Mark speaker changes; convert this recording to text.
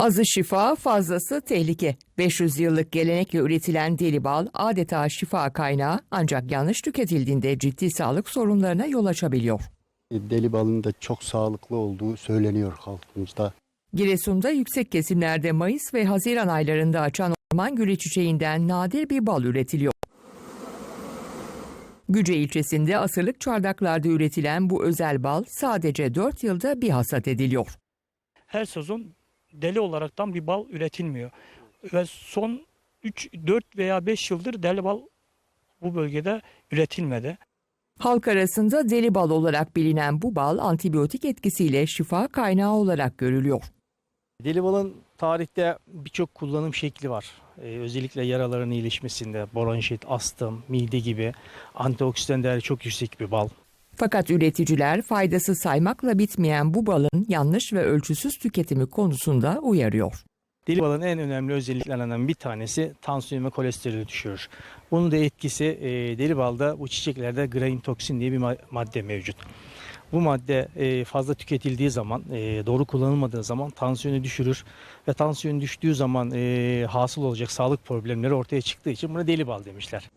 Speaker 1: Azı şifa, fazlası tehlike. 500 yıllık gelenekle üretilen deli bal adeta şifa kaynağı ancak yanlış tüketildiğinde ciddi sağlık sorunlarına yol açabiliyor.
Speaker 2: Deli balın da çok sağlıklı olduğu söyleniyor halkımızda.
Speaker 1: Giresun'da yüksek kesimlerde Mayıs ve Haziran aylarında açan orman gülü çiçeğinden nadir bir bal üretiliyor. Güce ilçesinde asırlık çardaklarda üretilen bu özel bal sadece 4 yılda bir hasat ediliyor.
Speaker 3: her sezon deli olaraktan bir bal üretilmiyor. Ve son 3, 4 veya 5 yıldır deli bal bu bölgede üretilmedi.
Speaker 1: Halk arasında deli bal olarak bilinen bu bal antibiyotik etkisiyle şifa kaynağı olarak görülüyor.
Speaker 4: Deli balın tarihte birçok kullanım şekli var. Ee, özellikle yaraların iyileşmesinde bronşit, astım, mide gibi antioksidan değeri çok yüksek bir bal.
Speaker 1: Fakat üreticiler faydası saymakla bitmeyen bu balın yanlış ve ölçüsüz tüketimi konusunda uyarıyor.
Speaker 4: Deli balın en önemli özelliklerinden bir tanesi tansiyon ve kolesterolü düşürür. Bunun da etkisi e, deli balda bu çiçeklerde grain toksin diye bir ma- madde mevcut. Bu madde e, fazla tüketildiği zaman, e, doğru kullanılmadığı zaman tansiyonu düşürür ve tansiyon düştüğü zaman e, hasıl olacak sağlık problemleri ortaya çıktığı için buna deli bal demişler.